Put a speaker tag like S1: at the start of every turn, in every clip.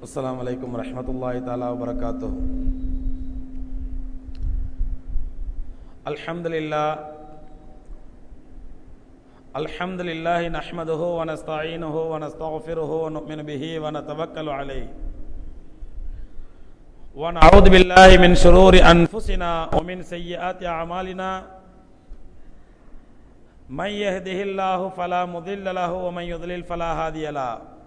S1: السلام عليكم ورحمة الله تعالى وبركاته الحمد لله الحمد لله نحمده ونستعينه ونستغفره ونؤمن به ونتوكل عليه ونعوذ بالله من شرور أنفسنا ومن سيئات أعمالنا من يهده الله فلا مضل له، ومن يضلل فلا هادي له۔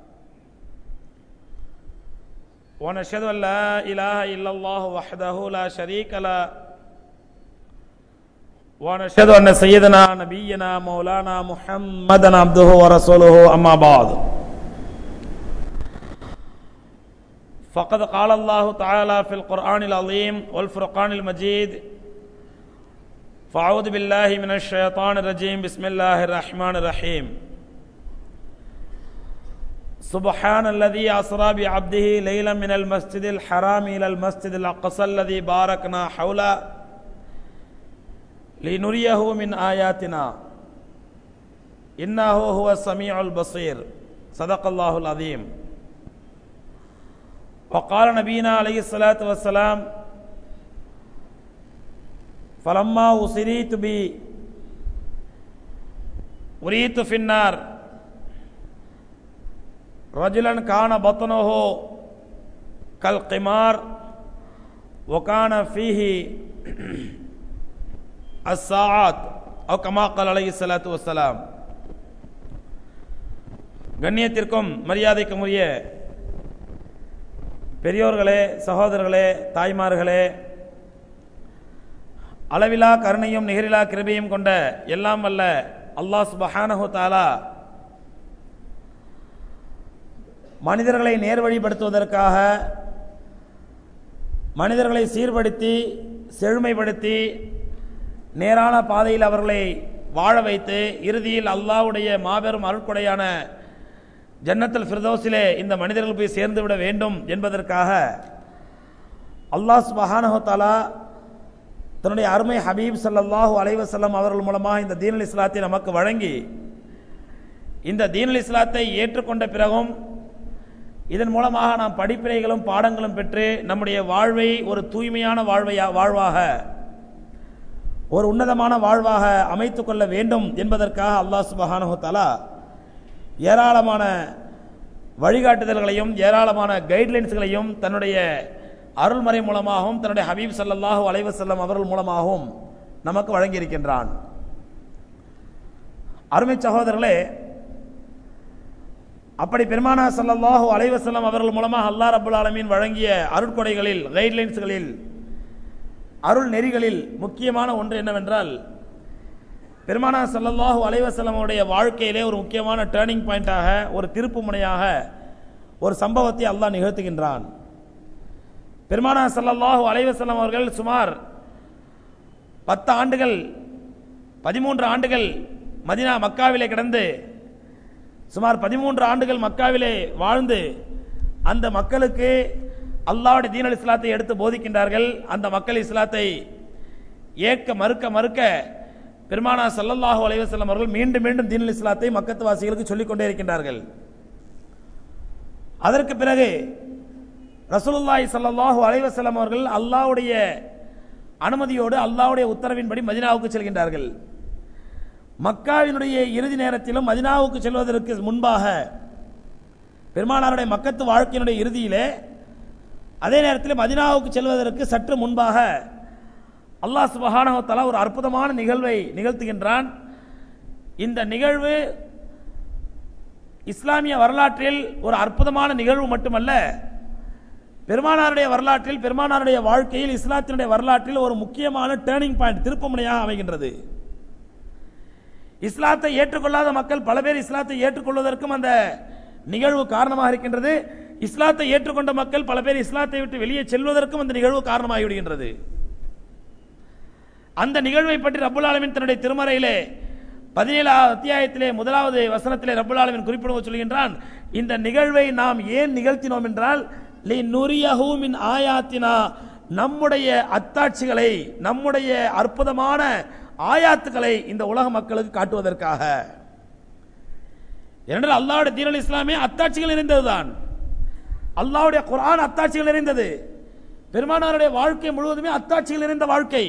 S1: ونشهد أن لا إله إلا الله وحده لا شريك له. ونشهد أن سيدنا، نبينا، مولانا محمدا عبده ورسوله، أما بعد. فقد قال الله تعالى في القرآن العظيم والفرقان المجيد فأعوذ بالله من الشيطان الرجيم، بسم الله الرحمن الرحيم. سبحان الذي أسرى بعبده ليلا من المسجد الحرام إلى المسجد الأقصى الذي باركنا حوله لنريه من آياتنا. إنه هو السميع البصير. صدق الله العظيم. وقال نبينا عليه الصلاة والسلام فلما أسريت بي أريت في النار ரஜிலன் கான பத்னஹோ கல் கிமார் ஒகான ஃபீஹி அஸ்ஸாத் அவ் கமாக்கல் அலஹி சலாத்து வசலாம் கண்ணியத்திற்கும் மரியாதைக்கும் உரிய பெரியோர்களே சகோதரர்களே தாய்மார்களே அளவிலா கருணையும் நிகரிலா கிருபையும் கொண்ட எல்லாம் அல்ல அல்லாஹ் சுபஹானஹு தாலா மனிதர்களை நேர்வழிப்படுத்துவதற்காக மனிதர்களை சீர்படுத்தி செழுமைப்படுத்தி நேரான பாதையில் அவர்களை வாழ வைத்து இறுதியில் அல்லாஹ்வுடைய மாபெரும் அருட்கொடையான ஜன்னத்தில் ஃபிர்தோஸிலே இந்த மனிதர்கள் போய் சேர்ந்து விட வேண்டும் என்பதற்காக அல்லாஹ் சுபஹானஹு தாலா தன்னுடைய அருமை ஹபீப் சல்லாஹூ அலைவசல்லம் அவர்கள் மூலமாக இந்த தீனல் இஸ்லாத்தை நமக்கு வழங்கி இந்த தீனல் இஸ்லாத்தை ஏற்றுக்கொண்ட பிறகும் இதன் மூலமாக நாம் படிப்பினைகளும் பாடங்களும் பெற்று நம்முடைய வாழ்வை ஒரு தூய்மையான வாழ்வையா வாழ்வாக ஒரு உன்னதமான வாழ்வாக அமைத்து கொள்ள வேண்டும் என்பதற்காக அல்லாஹ் சுபஹானஹு தஆலா ஏராளமான வழிகாட்டுதல்களையும் ஏராளமான கைட்லைன்ஸ்களையும் தன்னுடைய அருள்மறை மூலமாகவும் தன்னுடைய ஹபீப் சல்லாஹூ அலைஹி வஸல்லம் அவர்கள் மூலமாகவும் நமக்கு வழங்கியிருக்கின்றான். அருமை சகோதரர்களே அப்படி பெருமானா சல்லாஹூ அலைவசல்லம் அவர்கள் மூலமாக அல்லாஹ் ரப்பல் ஆலமீன் வழங்கிய அருட்கொடைகளில் கைட்லைன்ஸ்களில் அருள் நெறிகளில் முக்கியமான ஒன்று என்னவென்றால் பெருமானா ஸல்லல்லாஹு அலைஹி அவருடைய வாழ்க்கையிலே ஒரு முக்கியமான டேர்னிங் பாயிண்டாக ஒரு திருப்பு முனையாக ஒரு சம்பவத்தை அல்லாஹ் நிகழ்த்துகின்றான். பெருமானா ஸல்லல்லாஹு அலைவசல்லம் அவர்கள் சுமார் பத்து ஆண்டுகள் பதிமூன்று ஆண்டுகள் மதினா மக்காவிலே கிடந்து சுமார் பதிமூன்று ஆண்டுகள் மக்காவிலே வாழ்ந்து அந்த மக்களுக்கு அல்லாவுடைய தீனல் இஸ்லாத்தை எடுத்து போதிக்கின்றார்கள். அந்த மக்கள் இஸ்லாத்தை ஏற்க மறுக்க மறுக்க பெருமானா சல்லல்லாஹு அலைவசல்லம் அவர்கள் மீண்டும் மீண்டும் தீனல் இஸ்லாத்தை மக்கத்து வாசிகளுக்கு இருக்கின்றார்கள். அதற்கு பிறகு ரசூலுல்லாய் சல்லாஹு அலைவசல்லம் அவர்கள் அல்லாஹ்வுடைய அனுமதியோடு அல்லாவுடைய உத்தரவின்படி மதினாவுக்கு செல்கின்றார்கள். மக்காவினுடைய இறுதி நேரத்திலும் மதினாவுக்கு செல்வதற்கு முன்பாக பெருமானாருடைய மக்கத்து வாழ்க்கையினுடைய இறுதியிலே அதே நேரத்தில் மதினாவுக்கு செல்வதற்கு சற்று முன்பாக அல்லாஹ் சுபஹானஹு ஒரு அற்புதமான நிகழ்வை நிகழ்த்துகின்றான். இந்த நிகழ்வு இஸ்லாமிய வரலாற்றில் ஒரு அற்புதமான நிகழ்வு மட்டுமல்ல பெருமானாருடைய வரலாற்றில் பெருமானாருடைய வாழ்க்கையில் இஸ்லாத்தினுடைய வரலாற்றில் ஒரு முக்கியமான டேர்னிங் பாயிண்ட் திருப்பமுனையாக அமைகின்றது. இஸ்லாத்தை ஏற்றுக்கொள்ளாத மக்கள் பல பேர் இஸ்லாத்தை ஏற்றுக்கொள்வதற்கும் அந்த நிகழ்வு காரணமாக இருக்கின்றது. இஸ்லாத்தை ஏற்றுக்கொண்ட மக்கள் பல பேர் இஸ்லாத்தை விட்டு வெளியே செல்வதற்கும் அந்த நிகழ்வு காரணமாகி விடுகின்றது. அந்த நிகழ்வை பற்றி ரபுல் ஆலமின் தன்னுடைய திருமறையிலே பதினேழாவது அத்தியாயத்திலே முதலாவது வசனத்திலே ரபுல் ஆலமின் குறிப்பிடுவது சொல்கின்றான். இந்த நிகழ்வை நாம் ஏன் நிகழ்த்தினோம் என்றால் லி நுரியஹூமின் ஆயாத்தினா நம்முடைய அத்தாட்சிகளை நம்முடைய அற்புதமான ஆயாத்துக்களை இந்த உலக மக்களுக்கு காட்டுவதற்காக. ஏனென்றால் அல்லாவுடைய தீனல் இஸ்லாமே அத்தாட்சிகள் நிறைந்ததுதான். அல்லாவுடைய குரான் அத்தாட்சிகள் நிறைந்தது. பெருமானாருடைய வாழ்க்கை முழுவதுமே அத்தாட்சிகள் நிறைந்த வாழ்க்கை.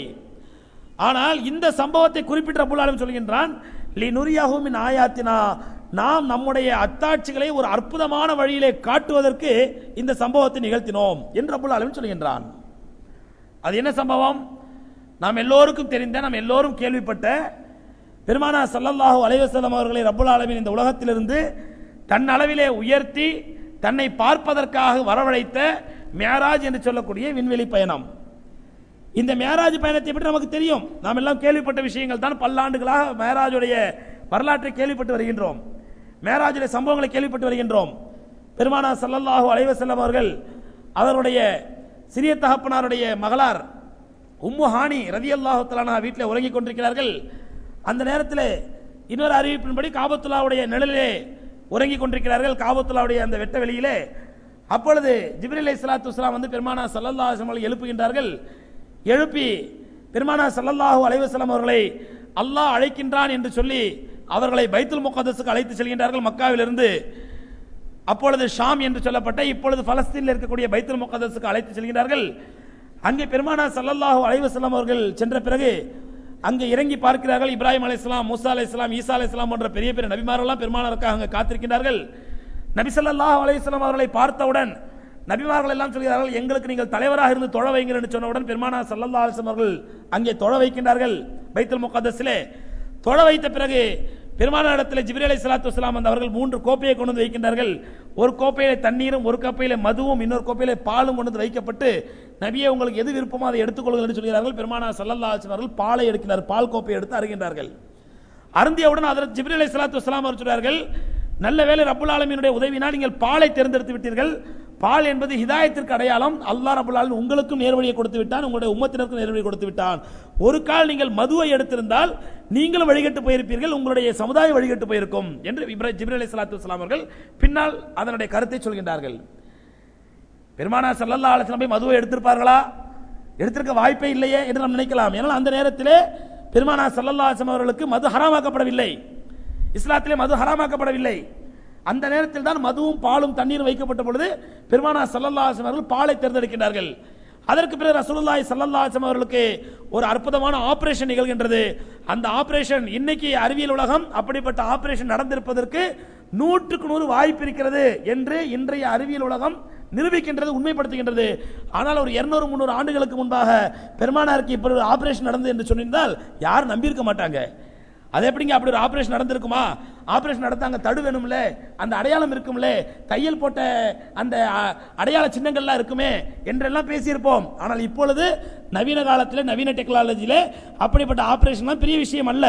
S1: ஆனால் இந்த சம்பவத்தை குறிப்பிட்ட புல்லாலும் சொல்கின்றான் லி நுரியாஹுமின் ஆயாத்தினா. நாம் நம்முடைய அத்தாட்சிகளை ஒரு அற்புதமான வழியிலே காட்டுவதற்கு இந்த சம்பவத்தை நிகழ்த்தினோம் என்று ரப்புல் சொல்கின்றான். அது என்ன சம்பவம்? நாம் எல்லோருக்கும் தெரிந்த நாம் எல்லோரும் கேள்விப்பட்ட பெருமானா சல்லல்லாஹு அலைவசல்லம் அவர்களை ரப்புல் ஆலமின் இந்த உலகத்திலிருந்து தன் அளவிலே உயர்த்தி தன்னை பார்ப்பதற்காக வரவழைத்த மேராஜ் என்று சொல்லக்கூடிய விண்வெளி பயணம். இந்த மேராஜ் பயணத்தை பற்றி நமக்கு தெரியும். நாம் எல்லாம் கேள்விப்பட்ட விஷயங்கள் தான் பல்லாண்டுகளாக மேராஜுடைய வரலாற்றை கேள்விப்பட்டு வருகின்றோம். மேராஜுடைய சம்பவங்களை கேள்விப்பட்டு வருகின்றோம். பெருமானா சல்லல்லாஹு அலைவசல்லம் அவர்கள் அவருடைய சிறிய தகப்பனாருடைய மகளார் உம்மு ஹானி ரதியல்லாஹு வீட்டில் உறங்கிக் கொண்டிருக்கிறார்கள். அந்த நேரத்தில் இன்னொரு அறிவிப்பின்படி காபத்துல்லாவுடைய நிழலிலே உறங்கிக் கொண்டிருக்கிறார்கள். காபத்துல்லாவுடைய அந்த வெட்ட வெளியிலே. அப்பொழுது ஜிப்ரீல் அலைஹிஸ்ஸலாத்து இஸ்லாம் வந்து பெருமானா ஸல்லல்லாஹு அலைஹி எழுப்புகின்றார்கள். எழுப்பி பெருமானா சல்லல்லாஹு அலைவசலம் அவர்களை அல்லாஹ் அழைக்கின்றான் என்று சொல்லி அவர்களை பைத்துல் முகதஸுக்கு அழைத்து செல்கின்றார்கள் மக்காவிலிருந்து. அப்பொழுது ஷாம் என்று சொல்லப்பட்ட இப்பொழுது பலஸ்தீனில் இருக்கக்கூடிய பைத்துல் முகதஸுக்கு அழைத்து செல்கிறார்கள் அங்கே பெருமானா சல்லல்லாஹு அலைஹி அவர்கள் சென்ற பிறகு அங்கே இறங்கி பார்க்கிறார்கள். இப்ராஹிம் அலைஹிஸ்ஸலாம் மூசா அலைஹிஸ்ஸலாம் ஈசா அலைஹிஸ்ஸலாம் போன்ற பெரிய பெரிய நபிமாரெல்லாம் பெருமானாருக்காக அங்கே காத்திருக்கிறார்கள் நபி ஸல்லல்லாஹு அலையம் அவர்களை பார்த்தவுடன் நபிமார்கள் எல்லாம் சொல்கிறார்கள் எங்களுக்கு நீங்கள் தலைவராக இருந்து தொழ வைங்கள் என்று சொன்னவுடன் பெருமானா சல்லல்லா அலிஸ்லாம் அவர்கள் அங்கே தொழ வைக்கின்றார்கள். பைத்தல் முகாதசிலே தொழ வைத்த பிறகு இடத்துல ஜிப்ரீல் அலைஹி சலாத்து வஸலாம் அந்த அவர்கள் மூன்று கோப்பையை கொண்டு வந்து வைக்கின்றார்கள். ஒரு கோப்பையில் தண்ணீரும் ஒரு கோப்பையில் மதுவும் இன்னொரு கோப்பையில் பாலும் கொண்டு வந்து வைக்கப்பட்டு நபியை உங்களுக்கு எது விருப்பமோ அதை எடுத்துக்கொள்ளுங்கள் என்று சொல்கிறார்கள். பெருமானா சல்லல்லா ஆச்சினார்கள் பாலை எடுக்கிறார் பால் கோப்பையை எடுத்து அருகின்றார்கள் அருந்தியவுடன் அதற்கு ஜிப்ரீல் அலைஹி ஸலாத்து வஸலாம் அவர் சொல்கிறார்கள் நல்ல வேளை ரப்புல் ஆலமியினுடைய உதவினால் நீங்கள் பாலை தேர்ந்தெடுத்து விட்டீர்கள். பால் என்பது ஹிதாயத்திற்கு அடையாளம். அல்லா ரபுல்லால் உங்களுக்கும் நேர்வழியை கொடுத்து விட்டான் உங்களுடைய உம்மத்தினருக்கும் நேர்வழி கொடுத்து விட்டான். ஒரு கால் நீங்கள் மதுவை எடுத்திருந்தால் நீங்களும் வழிகட்டு போயிருப்பீர்கள் உங்களுடைய சமுதாயம் வழிகட்டு போயிருக்கும் என்று இப்ராஹிம் ஜிப்ரி அலி சலாத்து வலாம் அவர்கள் பின்னால் அதனுடைய கருத்தை சொல்கின்றார்கள். பெருமானா சல்லல்லா ஆலோசனை போய் மதுவை எடுத்திருப்பார்களா? எடுத்திருக்க வாய்ப்பே இல்லையே என்று நாம் நினைக்கலாம். ஏனால் அந்த நேரத்திலே பெருமானா சல்லல்லா அலைஹி அவர்களுக்கு மது ஹராமாக்கப்படவில்லை. இஸ்லாத்திலே மது ஹராமாக்கப்படவில்லை. அந்த நேரத்தில் தான் மதுவும் பாலும் தண்ணீரும் வைக்கப்பட்ட பொழுது பெருமானா ஸல்லல்லாஹு அவர்கள் பாலை தேர்ந்தெடுக்கின்றார்கள். அதற்கு பிறகு ரசூலுல்லாய் சல்லல்லாசம் அவர்களுக்கு ஒரு அற்புதமான ஆபரேஷன் நிகழ்கின்றது. அந்த ஆபரேஷன் இன்னைக்கு அறிவியல் உலகம் அப்படிப்பட்ட ஆபரேஷன் நடந்திருப்பதற்கு நூற்றுக்கு நூறு வாய்ப்பு இருக்கிறது என்று இன்றைய அறிவியல் உலகம் நிரூபிக்கின்றது உண்மைப்படுத்துகின்றது. ஆனால் ஒரு இருநூறு முந்நூறு ஆண்டுகளுக்கு முன்பாக பெருமானாருக்கு இப்படி ஒரு ஆபரேஷன் நடந்தது என்று சொன்னிருந்தால் யாரும் நம்பியிருக்க மாட்டாங்க. அது எப்படிங்க அப்படி ஒரு ஆபரேஷன் நடந்திருக்குமா? ஆபரேஷன் நடத்தாங்க தடு வேணும்ல அந்த அடையாளம் இருக்கும்ல தையல் போட்ட அந்த அடையாள சின்னங்கள்லாம் இருக்குமே என்றெல்லாம் பேசியிருப்போம். ஆனால் இப்பொழுது நவீன காலத்தில் நவீன டெக்னாலஜியில் அப்படிப்பட்ட ஆபரேஷன்லாம் பெரிய விஷயம் அல்ல.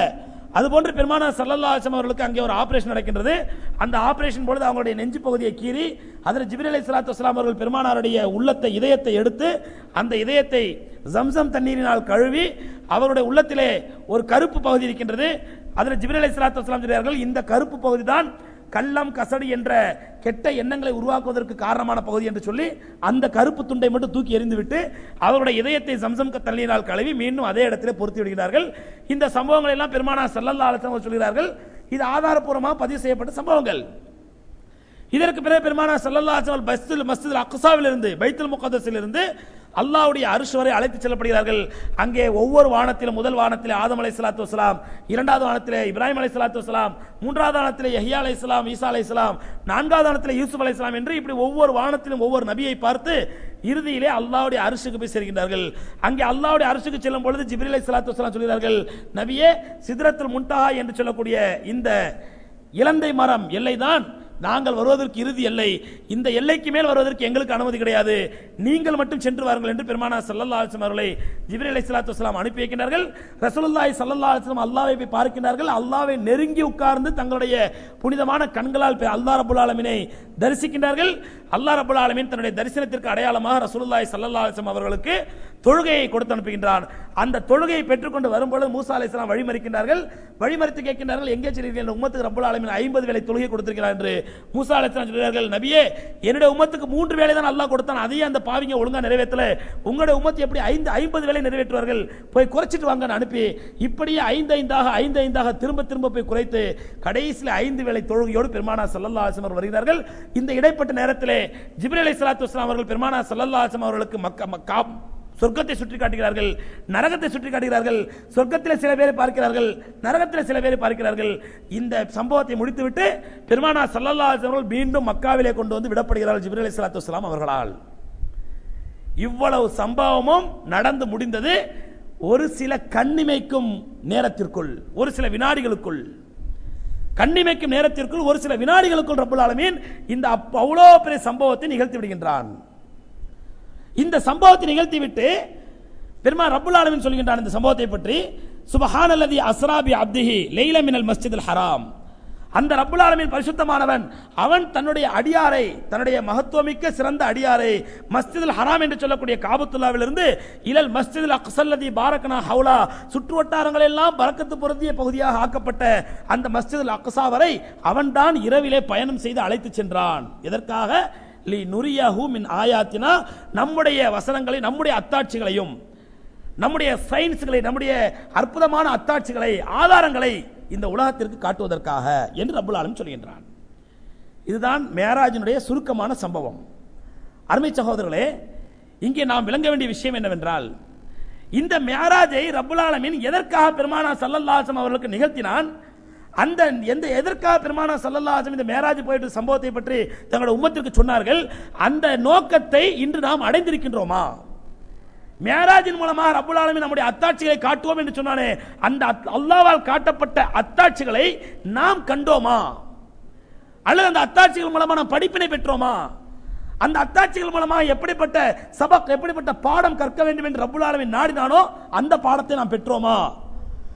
S1: அதுபோன்று பெருமானா சல்லல்லா ஆசம் அவர்களுக்கு அங்கே ஒரு ஆபரேஷன் நடக்கின்றது. அந்த ஆபரேஷன் பொழுது அவங்களுடைய நெஞ்சு பகுதியை கீறி அதில் ஜிபிர் அலி சலாத்து வஸ்லாம் அவர்கள் பெருமானாருடைய உள்ளத்தை இதயத்தை எடுத்து அந்த இதயத்தை ஜம்சம் தண்ணீரினால் கழுவி அவருடைய உள்ளத்திலே ஒரு கருப்பு பகுதி இருக்கின்றது. அதில் ஜிபிர் அலி சலாத்து வஸ்லாம் சொல்கிறார்கள் இந்த கருப்பு பகுதி தான் கள்ளம் கசடு என்ற கெட்ட எண்ணங்களை உருவாக்குவதற்கு காரணமான பகுதி என்று சொல்லி அந்த கருப்பு துண்டை மட்டும் தூக்கி எறிந்துவிட்டு அவருடைய இதயத்தை சம்சம் தண்ணீரால் கழுவி மீண்டும் அதே இடத்திலே பொருத்தி விடுகிறார்கள். இந்த சம்பவங்கள் எல்லாம் பெருமானா செல்லல்லா அலிஸ்லாம் சொல்கிறார்கள். இது ஆதாரப்பூர்வமாக பதிவு செய்யப்பட்ட சம்பவங்கள். இதற்கு பிறகு பெருமானா செல்லல்லா அலிஸ்லாம் பஸ்தில் மஸ்தில் அக்சாவிலிருந்து இருந்து பைத்துல் அல்லாவுடைய அரிசு வரை அழைத்து செல்லப்படுகிறார்கள். அங்கே ஒவ்வொரு வானத்திலும் முதல் வானத்தில் ஆதம் அலை சலாத்து வசலாம் இரண்டாவது வானத்தில் இப்ராஹிம் அலை சலாத்து வலாம் மூன்றாவது வானத்தில் யஹியா அலை இஸ்லாம் ஈசா அலை இஸ்லாம் நான்காவது வானத்தில் யூசுப் அலை இஸ்லாம் என்று இப்படி ஒவ்வொரு வானத்திலும் ஒவ்வொரு நபியை பார்த்து இறுதியிலே அல்லாவுடைய அரிசுக்கு போய் சேர்கின்றார்கள். அங்கே அல்லாவுடைய அரிசுக்கு செல்லும் பொழுது ஜிப்ரீல் அலை சலாத்து வலாம் சொல்கிறார்கள் நபியே சிதரத்தில் முன்டஹா என்று சொல்லக்கூடிய இந்த இலந்தை மரம் எல்லைதான் நாங்கள் வருவதற்கு இறுதி எல்லை. இந்த எல்லைக்கு மேல் வருவதற்கு எங்களுக்கு அனுமதி கிடையாது. நீங்கள் மட்டும் சென்று வாருங்கள் என்று பெருமானா சல்லல்லா அலிஸ்லாம் அவர்களை ஜிபிரி அலி சலாத்து வலாம் அனுப்பி வைக்கின்றார்கள். ரசூலுல்லாய் சல்லல்லா அலிஸ்லாம் அல்லாவை போய் பார்க்கின்றார்கள். அல்லாவை நெருங்கி உட்கார்ந்து தங்களுடைய புனிதமான கண்களால் அல்லா ரபுல் ஆலமினை தரிசிக்கின்றார்கள். அல்லாஹ் ரபுல் ஆலமின் தன்னுடைய தரிசனத்திற்கு அடையாளமாக ரசூலுல்லாய் சல்லல்லா அலிஸ்லாம் அவர்களுக்கு தொழுகையை கொடுத்து அனுப்புகின்றான். அந்த தொழுகையை பெற்றுக்கொண்டு வரும்பொழுது மூசா அலிஸ்லாம் வழிமறிக்கின்றார்கள். வழிமறித்து கேட்கின்றார்கள் எங்கே செல்கிறீர்கள்? உமத்துக்கு ரபுல் ஆலமின் ஐம்பது வேலை தொழுகை கொடுத்திருக்கிறார் என்று. மூசா அலைஹிஸ்ஸலாம் சொல்கிறார்கள் நபியே என்னுடைய உமத்துக்கு மூன்று வேலை தான் நல்லா கொடுத்தான். அதையே அந்த பாவிங்க ஒழுங்காக நிறைவேற்றல. உங்களுடைய உமத்து எப்படி ஐந்து ஐம்பது வேலை நிறைவேற்றுவார்கள்? போய் குறைச்சிட்டு வாங்கன்னு அனுப்பி இப்படியே ஐந்து ஐந்தாக ஐந்து ஐந்தாக திரும்ப திரும்ப போய் குறைத்து கடைசியில் ஐந்து வேலை தொழுகையோடு பெருமானா சல்லல்லா ஆசம் அவர்கள் வருகிறார்கள். இந்த இடைப்பட்ட நேரத்தில் ஜிபிர் அலி சலாத்து அவர்கள் பெருமானா சல்லல்லா ஆசம் அவர்களுக்கு மக்க மக்கா சொர்க்கத்தை சுற்றி காட்டுகிறார்கள் நரகத்தை சுற்றி காட்டுகிறார்கள் சொர்க்கத்தில் சில பேரை பார்க்கிறார்கள் நரகத்தில் சில பேரை பார்க்கிறார்கள். இந்த சம்பவத்தை முடித்துவிட்டு பெருமானா சல்லல்லா அவர்கள் மீண்டும் மக்காவிலே கொண்டு வந்து விடப்படுகிறார்கள் ஜிபிர் அலி சலாத்து வலாம் அவர்களால். இவ்வளவு சம்பவமும் நடந்து முடிந்தது ஒரு சில கண்ணிமைக்கும் நேரத்திற்குள் ஒரு சில வினாடிகளுக்குள். கண்ணிமைக்கும் நேரத்திற்குள் ஒரு சில வினாடிகளுக்குள் ரப்புல் ஆலமீன் இந்த அப்ப- அவ்வளோ பெரிய சம்பவத்தை நிகழ்த்தி விடுகின்றான். இந்த சம்பவத்தை நிகழ்த்தி விட்டு பெருமா ரப்புல் ஆலமின் சொல்கின்றான் இந்த சம்பவத்தை பற்றி சுபஹானல்லதி அஸ்ராபி அப்திஹி லெய்ல மினல் மஸ்ஜிதுல் ஹராம். அந்த ரப்புல் ஆலமின் பரிசுத்தமானவன் அவன் தன்னுடைய அடியாரை தன்னுடைய மகத்துவமிக்க சிறந்த அடியாரை மஸ்ஜிதுல் ஹராம் என்று சொல்லக்கூடிய காபத்துல்லாவிலிருந்து இலல் மஸ்ஜிதுல் அக்சல்லதி பாரக்கனா ஹவுலா சுற்று வட்டாரங்கள் எல்லாம் பறக்கத்து பொருந்திய பகுதியாக ஆக்கப்பட்ட அந்த மஸ்ஜிதுல் அக்சா வரை அவன்தான் இரவிலே பயணம் செய்து அழைத்து சென்றான். எதற்காக? லி நுரியாஹூ மின் ஆயாத்தினா நம்முடைய வசனங்களை நம்முடைய அத்தாட்சிகளையும் நம்முடைய சயின்ஸுகளை நம்முடைய அற்புதமான அத்தாட்சிகளை ஆதாரங்களை இந்த உலகத்திற்கு காட்டுவதற்காக என்று ரப்புல் சொல்கின்றான். இதுதான் மேராஜினுடைய சுருக்கமான சம்பவம். அருமை சகோதரர்களே இங்கே நாம் விளங்க வேண்டிய விஷயம் என்னவென்றால் இந்த மேராஜை ரபுல் ஆலமின் எதற்காக பெருமானா சல்லல்லாசம் அவர்களுக்கு நிகழ்த்தினான்? அந்த எந்த எதற்காக பெருமானா சல்லல்லாஹம் இந்த மேராஜ் போயிட்டு சம்பவத்தை பற்றி தங்களோட உம்மத்திற்கு சொன்னார்கள்? அந்த நோக்கத்தை இன்று நாம் அடைந்திருக்கின்றோமா? மேராஜின் மூலமாக ரப்புல் ஆலமி நம்முடைய அத்தாட்சிகளை காட்டுவோம் என்று சொன்னானே அந்த அத்- காட்டப்பட்ட அத்தாட்சிகளை நாம் கண்டோமா? அல்லது அந்த அத்தாட்சிகள் மூலமாக நாம் படிப்பினை பெற்றோமா? அந்த அத்தாட்சிகள் மூலமாக எப்படிப்பட்ட சபக் எப்படிப்பட்ட பாடம் கற்க வேண்டும் என்று ரப்புல் ஆலமி நாடினானோ அந்த பாடத்தை நாம் பெற்றோமா?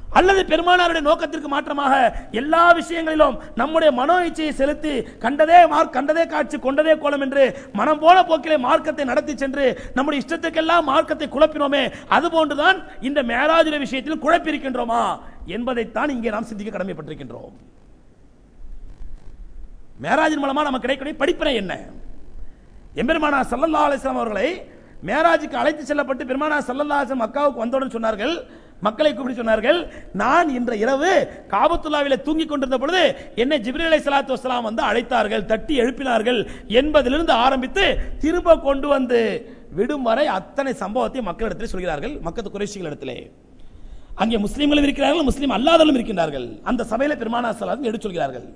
S1: அல்லது பெருமானாருடைய நோக்கத்திற்கு மாற்றமாக எல்லா விஷயங்களிலும் நம்முடைய மனோ இச்சையை செலுத்தி கண்டதே மார்க் கண்டதே காட்சி கொண்டதே கோலம் என்று மனம் போல போக்கிலே மார்க்கத்தை நடத்தி சென்று நம்முடைய இஷ்டத்துக்கெல்லாம் மார்க்கத்தை குழப்பினோமே அதுபோன்றுதான் இந்த மேராஜுடைய விஷயத்தில் குழப்பியிருக்கின்றோமா என்பதைத்தான் இங்கே நாம் சிந்திக்க கடமைப்பட்டிருக்கின்றோம். மேராஜின் மூலமா நமக்கு கிடைக்கக்கூடிய படிப்பினை என்ன? எம்பெருமானா சல்லல்லா அலிஸ்லாம் அவர்களை மேராஜுக்கு அழைத்து செல்லப்பட்டு பெருமானா சல்லல்லா அலிஸ்லாம் அக்காவுக்கு வந்தோடன் சொன்னார்கள் மக்களை கூப்பிட்டு சொன்னார்கள் நான் இன்ற இரவு காபத்துல்லாவில தூங்கிக் கொண்டிருந்த பொழுது என்னை ஜிப்ரலை அலை சலாத்து வசலாம் வந்து அழைத்தார்கள் தட்டி எழுப்பினார்கள் என்பதிலிருந்து ஆரம்பித்து திரும்ப கொண்டு வந்து விடும் வரை அத்தனை சம்பவத்தையும் மக்களிடத்தில் சொல்கிறார்கள் மக்கத்து குறைஷிகள் இடத்திலே அங்கே முஸ்லீம்களும் இருக்கிறார்கள் முஸ்லீம் அல்லாதவர்களும் இருக்கின்றார்கள். அந்த சபையில பெருமானா சலாத்து எடுத்து சொல்கிறார்கள்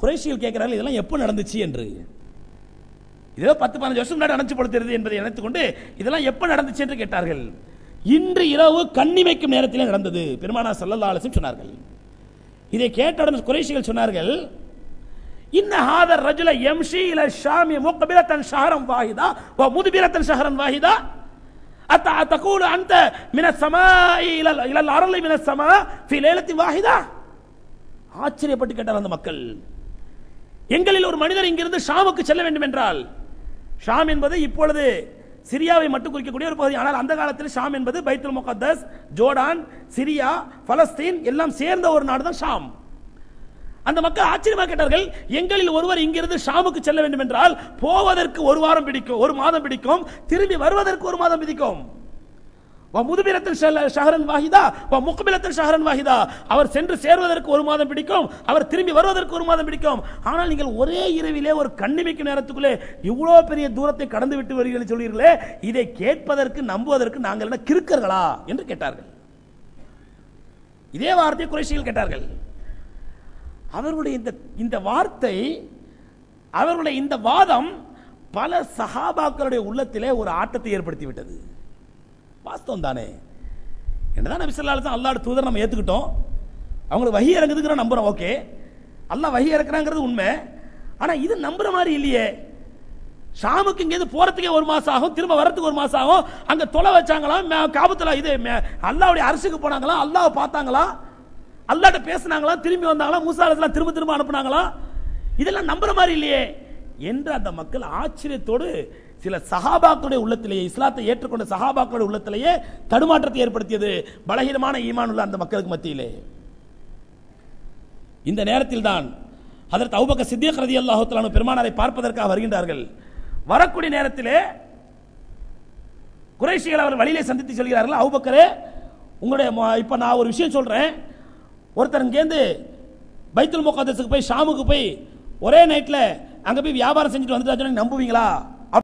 S1: குறைசிகள் கேட்கிறார்கள் இதெல்லாம் எப்போ நடந்துச்சு? என்று. இதோ பத்து பதினஞ்சு வருஷம் முன்னாடி அணைச்சு படுத்துறது என்பதை நினைத்துக் கொண்டு இதெல்லாம் எப்போ நடந்துச்சு? என்று கேட்டார்கள். இன்று இரவு கண்ணிமைக்கும் நேரத்திலே நடந்தது. பெருமானா சல்லல்லா அலிஸ்லம் சொன்னார்கள். இதை கேட்டவுடன் குறைஷிகள் சொன்னார்கள் இன்ன ஹாதர் ரஜுல எம்ஷி இல ஷாமி முக்பிலத்தன் ஷஹரம் வாஹிதா வ முதுபிலத்தன் ஷஹரன் வாஹிதா? அத்த தகூலு அந்த மின சமா இல இல அரளி மின சமா ஃபி லைலத்தி வாஹிதா? ஆச்சரியப்பட்டு கேட்டார் அந்த மக்கள் எங்களில் ஒரு மனிதர் இங்கிருந்து ஷாமுக்கு செல்ல வேண்டும் என்றால் ஷாம் என்பது இப்பொழுது சிரியாவை மட்டும் குறிக்கக்கூடிய ஒரு பகுதி. ஆனால் அந்த காலத்தில் ஷாம் என்பது பைத்துல் முகத்தஸ் ஜோர்டான் சிரியா பலஸ்தீன் எல்லாம் சேர்ந்த ஒரு நாடு தான் ஷாம். அந்த மக்கள் ஆச்சரியமாக கேட்டார்கள் எங்களில் ஒருவர் இங்கிருந்து ஷாமுக்கு செல்ல வேண்டும் என்றால் போவதற்கு ஒரு வாரம் பிடிக்கும் ஒரு மாதம் பிடிக்கும் திரும்பி வருவதற்கு ஒரு மாதம் பிடிக்கும். முதுபிலத்தில் ஷஹரன் வாஹிதா முகபிலத்தில் ஷஹரன் வாஹிதா. அவர் சென்று சேர்வதற்கு ஒரு மாதம் பிடிக்கும் அவர் திரும்பி வருவதற்கு ஒரு மாதம் பிடிக்கும். ஆனால் நீங்கள் ஒரே இரவிலே ஒரு கண்ணிமைக்கு நேரத்துக்குள்ளே இவ்வளோ பெரிய தூரத்தை கடந்து விட்டு வருகிறீர்கள் சொல்கிறீர்களே இதை கேட்பதற்கு நம்புவதற்கு நாங்கள் என்ன கிறுக்கர்களா என்று கேட்டார்கள். இதே வார்த்தையை குறைசிகள் கேட்டார்கள். அவர்களுடைய இந்த இந்த வார்த்தை அவர்களுடைய இந்த வாதம் பல சஹாபாக்களுடைய உள்ளத்திலே ஒரு ஆட்டத்தை ஏற்படுத்தி விட்டது வாஸ்தவம் தானே? என்னதான் நபி ஸல்லல்லாஹு அலைஹி வஸல்லம் தூதர் நம்ம ஏற்றுக்கிட்டோம் அவங்களுக்கு வகி இறங்குதுங்கிற நம்புறோம் ஓகே. அல்லாஹ் வகி இறக்குறாங்கிறது உண்மை. ஆனால் இது நம்புற மாதிரி இல்லையே. ஷாமுக்கு இங்கேருந்து போகிறதுக்கே ஒரு மாதம் ஆகும் திரும்ப வரத்துக்கு ஒரு மாதம் ஆகும். அங்கே தொலை வச்சாங்களாம் மே- இது மே- அரசுக்கு போனாங்களாம் அல்லாவை பார்த்தாங்களா? அல்லாட்ட பேசினாங்களா? திரும்பி வந்தாங்களா? மூசா திரும்ப திரும்ப அனுப்புனாங்களா? இதெல்லாம் நம்புற மாதிரி இல்லையே. என்று அந்த மக்கள் ஆச்சரியத்தோடு சில சஹாபாக்களுடைய உள்ளத்திலேயே இஸ்லாத்தை ஏற்றுக்கொண்ட சஹாபாக்களுடைய உள்ளத்திலேயே தடுமாற்றத்தை ஏற்படுத்தியது பலகீனமான ஈமான் உள்ள அந்த மக்களுக்கு மத்தியிலே. இந்த நேரத்தில் தான் அதற்கு அவுபக்க சித்தியக் ரதி அல்லாஹுத்தலான பெருமானாரை பார்ப்பதற்காக வருகின்றார்கள். வரக்கூடிய நேரத்திலே குறைஷிகள் அவர் வழியிலே சந்தித்து சொல்கிறார்கள். அவுபக்கரே உங்களுடைய மொ- நான் ஒரு விஷயம் சொல்கிறேன் ஒருத்தர் இங்கேருந்து பைத்துல் முகாதஸுக்கு போய் ஷாமுக்கு போய் ஒரே நைட்டில் அங்கே போய் வியாபாரம் செஞ்சுட்டு வந்துட்டு நம்புவீங்களா?